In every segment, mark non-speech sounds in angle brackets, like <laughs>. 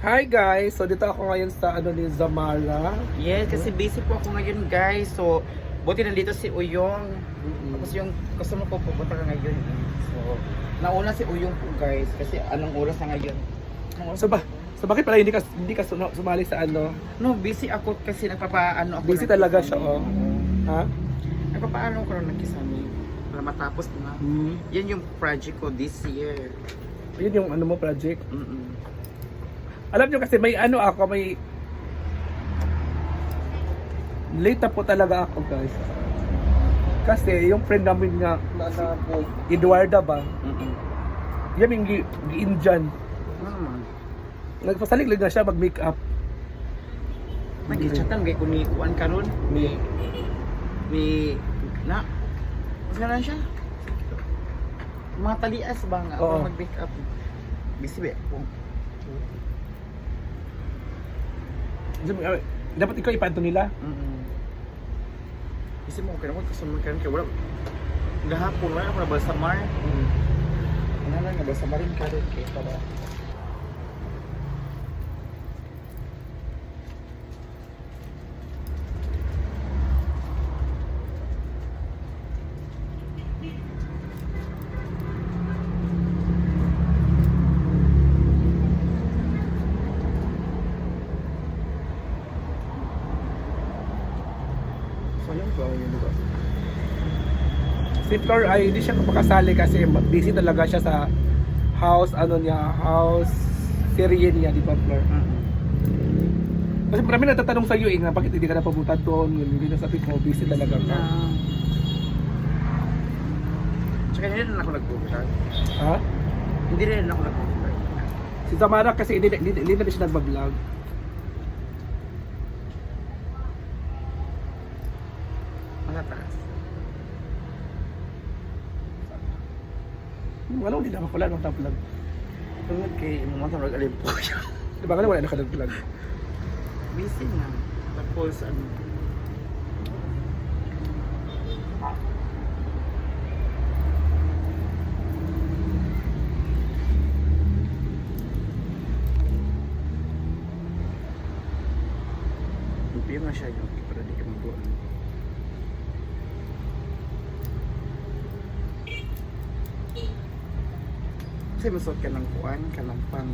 Hi guys! So dito ako ngayon sa ano ni Zamara. Yes, kasi busy po ako ngayon guys. So, buti nandito si Uyong. Tapos yung customer ko pupunta ka ngayon. eh. So, nauna si Uyong po guys. Kasi anong oras na ngayon? Anong oras? So ba so bakit pala hindi ka hindi ka sumali sa ano? No, busy ako kasi nagpapaano ako. Busy ng talaga siya, oh. Ha? Nagpapaano ko ng kisame. Para matapos na. Hmm. Yan yung project ko this year. Yun yung ano mo project. Mm-mm. Alam nyo kasi may ano ako, may late po talaga ako guys. Kasi yung friend namin nga na, na po, Eduarda ba? Mm-mm. Yan yung gi-Indian. Ano naman? Nagpasalig na siya mag-make up. Nag-chatan kay kung ni Kuan karon Ni ni na mas nga lang siya mga talias ba nga Oo. mag-make up busy ba ako dapat ikaw ipanto nila. mm Isip mo, kaya mo customer ka rin kaya wala gahapon wala na balsamar ano lang nga balsamar rin ka rin kaya para sayang ba yun diba? Si Flor ay hindi siya makasali kasi busy talaga siya sa house ano niya, house serye niya, di ba Flor? Mm-mm. Kasi marami nagtatanong sa iyo eh, nga, bakit hindi ka na doon? Yun, Hindi na sabi ko, busy talaga ka. na tsaka hindi rin ako nag-vlog Ha? hindi rin ako nag-vlog Si Tamara kasi hindi, hindi, hindi na rin siya nagbablog. Malataas. Wala, hindi na wala nang vlog. Tungod kay mga tarag alim po siya. <laughs> Di ba wala na ka nag-vlog? Busy na. Tapos ano. Lupiyo na siya yung para di ka magbuwan. Kasi masot ka ng kuan, ka ng pang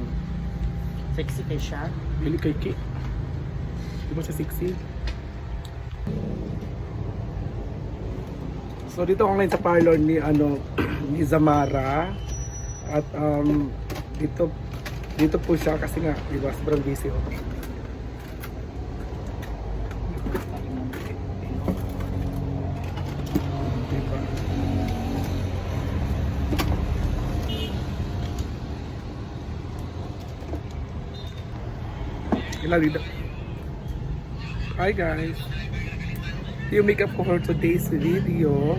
sexy kay siya. Bili kay Ki. Di ba siya sexy? So dito ako ngayon sa parlor ni ano <clears throat> ni Zamara at um dito dito po siya kasi nga di ba sobrang busy oh. Di ba? Dito? Hi guys! Yung makeup ko for today's video.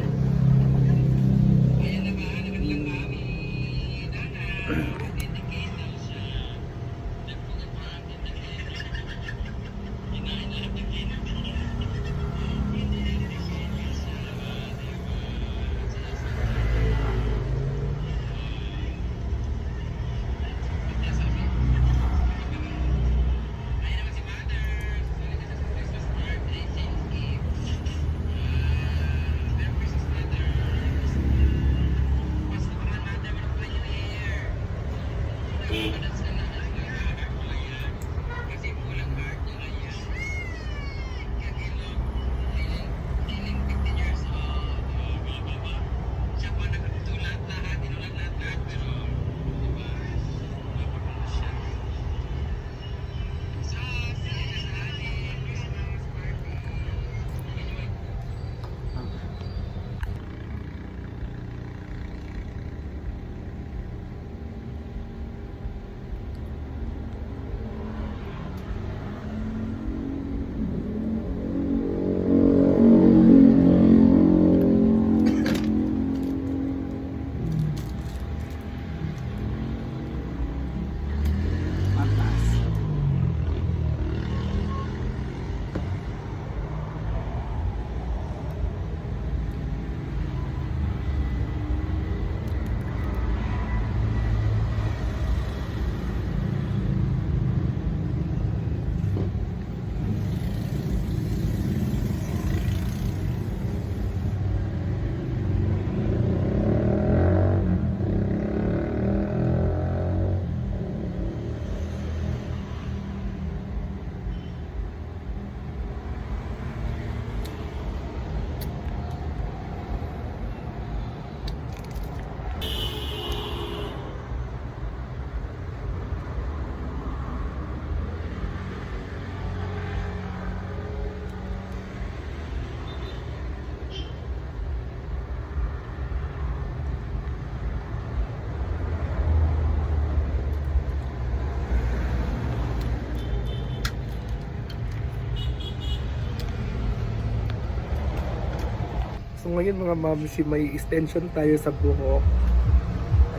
So ngayon mga mamsi, may extension tayo sa buhok.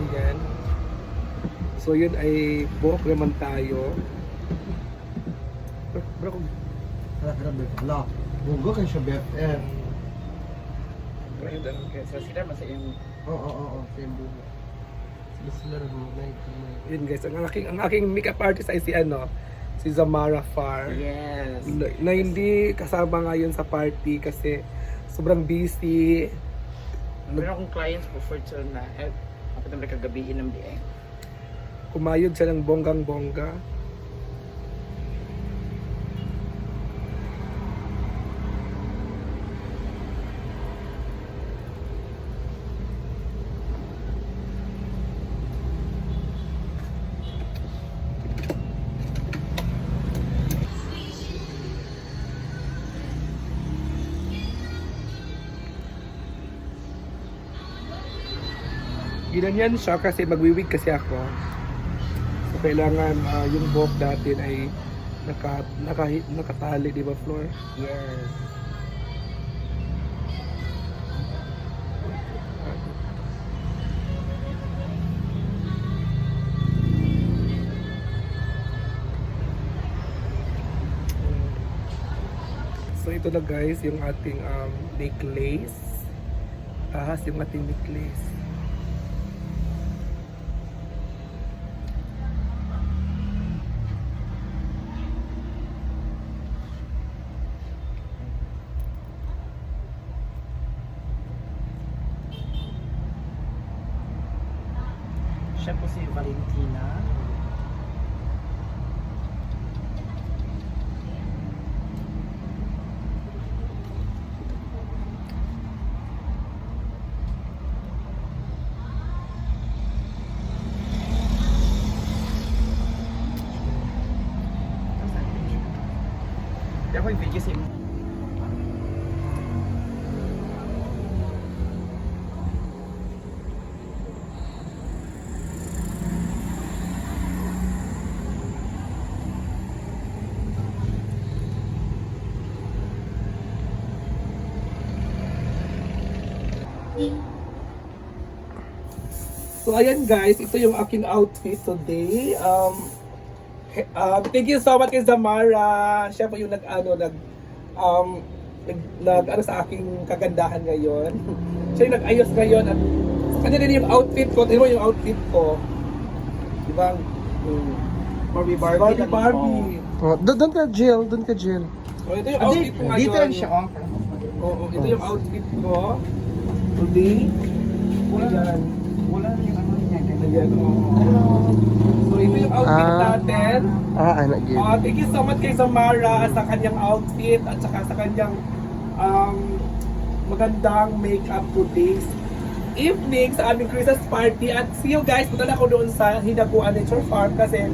Ayan. So yun ay buhok naman tayo. Bro, bro, kung- Hala, grabe. Hala. Bugo kayo siya BFF. Kayo. So, sila mas yung Oo, oo, oo. Same bugo. Sila sila nag-night. yun guys, ang aking, ang aking makeup artist ay si ano, si Zamara Far. Yes. Na, na hindi kasama ngayon sa party kasi sobrang busy. Meron akong clients po for tour na eh, ako naman kagabihin ng BM. Kumayod siya ng bonggang-bongga. Ginanyan siya kasi magwiwig kasi ako. So kailangan ah, yung buhok natin ay naka, naka, nakatali, di ba, Flor? Yes. So ito na guys, yung ating um, necklace. Ahas yung ating necklace. Siya po si Valentina. Hindi ako yung So ayan guys, ito yung aking outfit today. Um, um, thank you so much kay Zamara. Siya po yung nag ano nag um nag, nag ano sa aking kagandahan ngayon. <laughs> Siya yung nag-ayos ngayon at sa kanya din yung outfit ko. Tingnan mo yung outfit ko. Di ba? Mm. Barbie Barbie, Barbie. Oh, doon ka Jill, doon ka Jill. So ito yung outfit ko ngayon. Lang siya, oh. Oo, ito yung outfit ko. Today. Ayan. Wala na yung ano niya. Ayan, oo. So ito yung outfit Ah. natin. Ah, anak Jill. Ah, thank you so much kay Samara sa kanyang outfit at saka sa kanyang um, magandang makeup today's evening sa aming Christmas party at see you guys punta na ako doon sa Hinaguan Nature Farm kasi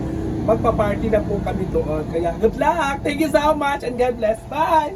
magpa-party na po kami doon kaya good luck thank you so much and God bless bye